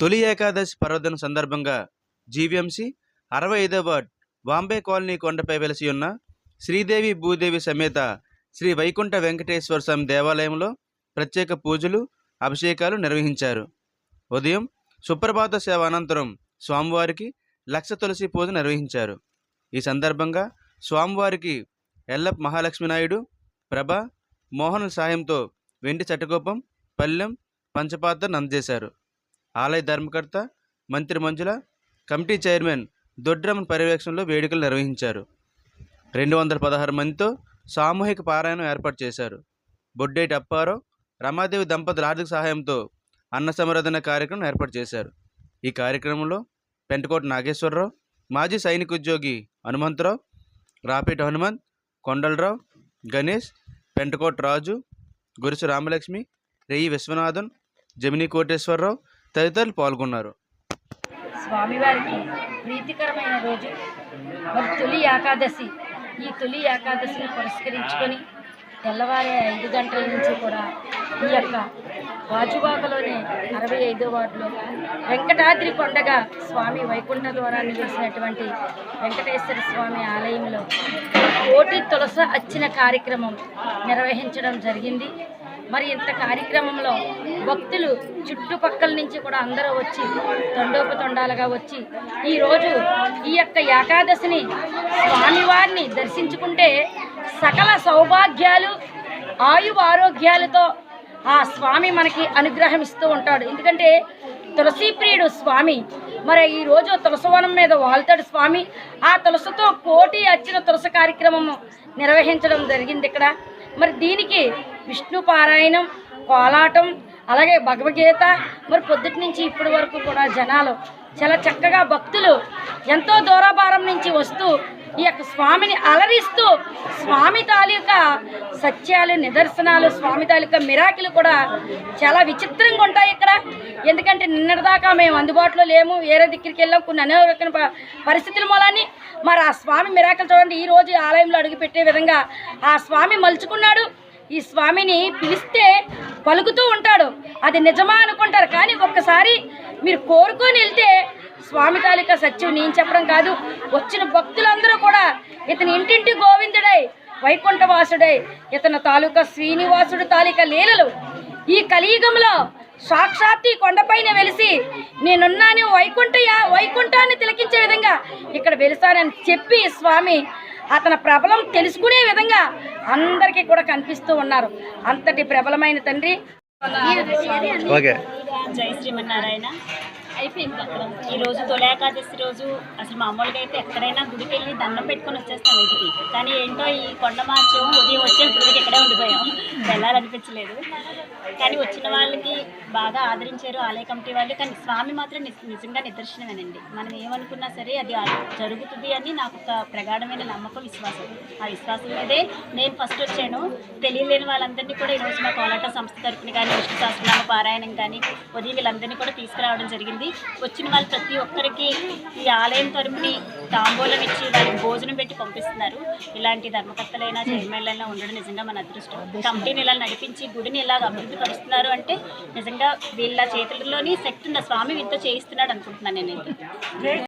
తొలి ఏకాదశి పర్వదిన సందర్భంగా జీవీఎంసీ అరవై ఐదో వార్డ్ బాంబే కాలనీ కొండపై వెలసి ఉన్న శ్రీదేవి భూదేవి సమేత శ్రీ వైకుంఠ వెంకటేశ్వర స్వామి దేవాలయంలో ప్రత్యేక పూజలు అభిషేకాలు నిర్వహించారు. ఉదయం సుప్రభాత సేవ అనంతరం స్వామివారికి లక్ష తులసి పూజ నిర్వహించారు. ఈ సందర్భంగా స్వామివారికి ఎల్లప్ మహాలక్ష్మీనాయుడు ప్రభ మోహన్ సాయంతో వెండి చటకోపం పల్లెం పంచపాత్ర అందజేశారు. ఆలయ ధర్మకర్త మంత్రి మంజుల కమిటీ చైర్మన్ దొడ్రమన్ పర్యవేక్షణలో వేడుకలు నిర్వహించారు. రెండు వందల పదహారు మందితో సామూహిక పారాయణం ఏర్పాటు చేశారు. బొడ్డేటి అప్పారావు రమాదేవి దంపతుల ఆర్థిక సహాయంతో అన్న సమరాధన కార్యక్రమం ఏర్పాటు చేశారు. ఈ కార్యక్రమంలో పెంటకోట నాగేశ్వరరావు మాజీ సైనిక ఉద్యోగి హనుమంతరావు రాపేట హనుమంత్ కొండలరావు గణేష్ పెంటకోట రాజు గురుసు రామలక్ష్మి రెయ్యి విశ్వనాథన్ జమినీ కోటేశ్వరరావు తదితరులు పాల్గొన్నారు. స్వామివారికి ప్రీతికరమైన రోజు. మరి తొలి ఏకాదశి. ఈ తొలి ఏకాదశిని పురస్కరించుకొని తెల్లవారే ఐదు గంటల నుంచి కూడా ఈ యొక్క వాజువాకలోని అరవై ఐదో వార్డులో వెంకటాద్రి కొండగా స్వామి వైకుంఠ ద్వారాన్ని చేసినటువంటి వెంకటేశ్వర స్వామి ఆలయంలో కోటి తులస అచ్చిన కార్యక్రమం నిర్వహించడం జరిగింది. మరి ఇంత కార్యక్రమంలో భక్తులు చుట్టుపక్కల నుంచి కూడా అందరూ వచ్చి తొండోపతొండాలుగా వచ్చి ఈరోజు ఈ యొక్క ఏకాదశిని స్వామివారిని దర్శించుకుంటే సకల సౌభాగ్యాలు ఆయు ఆరోగ్యాలతో ఆ స్వామి మనకి అనుగ్రహం ఇస్తూ ఉంటాడు. ఎందుకంటే తులసీప్రియుడు స్వామి మరి ఈరోజు తులసవనం మీద వాళ్తాడు స్వామి. ఆ తులసతో కోటి అచ్చిన తులస కార్యక్రమం నిర్వహించడం జరిగింది ఇక్కడ. మరి దీనికి విష్ణు పారాయణం కోలాటం అలాగే భగవద్గీత మరి పొద్దుటి నుంచి ఇప్పటి వరకు కూడా జనాలు చాలా చక్కగా భక్తులు ఎంతో దూరభారం నుంచి వస్తూ ఈ యొక్క స్వామిని అలరిస్తూ స్వామి తాలూకా సత్యాలు నిదర్శనాలు స్వామి తాలూకా మిరాకిలు కూడా చాలా విచిత్రంగా ఉంటాయి ఇక్కడ. ఎందుకంటే నిన్నటిదాకా మేము అందుబాటులో లేము వేరే దగ్గరికి వెళ్ళాం కొన్ని అనేక పరిస్థితుల మూలాన్ని. మరి ఆ స్వామి మిరాకిలు చూడండి ఈ రోజు ఆలయంలో అడుగుపెట్టే విధంగా ఆ స్వామి మలుచుకున్నాడు. ఈ స్వామిని పిలిస్తే పలుకుతూ ఉంటాడు. అది నిజమా అనుకుంటారు. కానీ ఒక్కసారి మీరు కోరుకొని వెళ్తే స్వామి తాలూకా సత్యం నేను చెప్పడం కాదు. వచ్చిన భక్తులందరూ కూడా ఇతని ఇంటింటి గోవిందుడై వైకుంఠవాసుడై ఇతని తాలూకా శ్రీనివాసుడు తాలూకా లీలలు ఈ కలియుగంలో సాక్షాత్ ఈ కొండపైన వెలిసి నేనున్నాను వైకుంఠ వైకుంఠాన్ని తిలకించే విధంగా ఇక్కడ వెలిసానని చెప్పి స్వామి అతని ప్రబలం తెలుసుకునే విధంగా అందరికీ కూడా కనిపిస్తూ ఉన్నారు. అంతటి ప్రబలమైన తండ్రి. ఓకే. జై శ్రీమన్నారాయణ. అయిపోయింది అక్కడ. ఈ రోజు తొలయాకాదశి రోజు అసలు మామూలుగా అయితే ఎక్కడైనా గుడికి వెళ్ళి దండం పెట్టుకొని వచ్చేస్తాం ఇంటికి. కానీ ఏంటో ఈ కొండ మార్చం ఉదయం వచ్చే గుడికి ఇక్కడే ఉండిపోయాం. వెళ్ళాలనిపించలేదు. కానీ వచ్చిన వాళ్ళకి బాగా ఆదరించారు ఆలయ కమిటీ వాళ్ళు. కానీ స్వామి మాత్రం నిజంగా నిదర్శనమేనండి. మనం ఏమనుకున్నా సరే అది జరుగుతుంది అని నాకు ఒక ప్రగాఢమైన నమ్మకం విశ్వాసం. ఆ విశ్వాసం మీదే నేను ఫస్ట్ వచ్చాను. తెలియలేని వాళ్ళందరినీ కూడా ఈరోజు మా కోలాట సంస్థ తరఫున కానీ విష్ణు సహస్రనామ పారాయణం కానీ ఉదయం వీళ్ళందరినీ కూడా తీసుకురావడం జరిగింది. వచ్చిన వాళ్ళు ప్రతి ఒక్కరికి ఈ ఆలయం తరపుని తాంబూలం ఇచ్చి వాళ్ళకి భోజనం పెట్టి పంపిస్తున్నారు. ఇలాంటి ధర్మకర్తలైనా చైర్మన్లైనా ఉండడం నిజంగా మన అదృష్టం. కంపెనీని ఇలా నడిపించి గుడిని ఇలా అభివృద్ధి పరుస్తున్నారు అంటే నిజంగా వీళ్ళ చేతుల్లోని శక్తి ఉన్న స్వామి వింత చేయిస్తున్నాడు అనుకుంటున్నాను నేను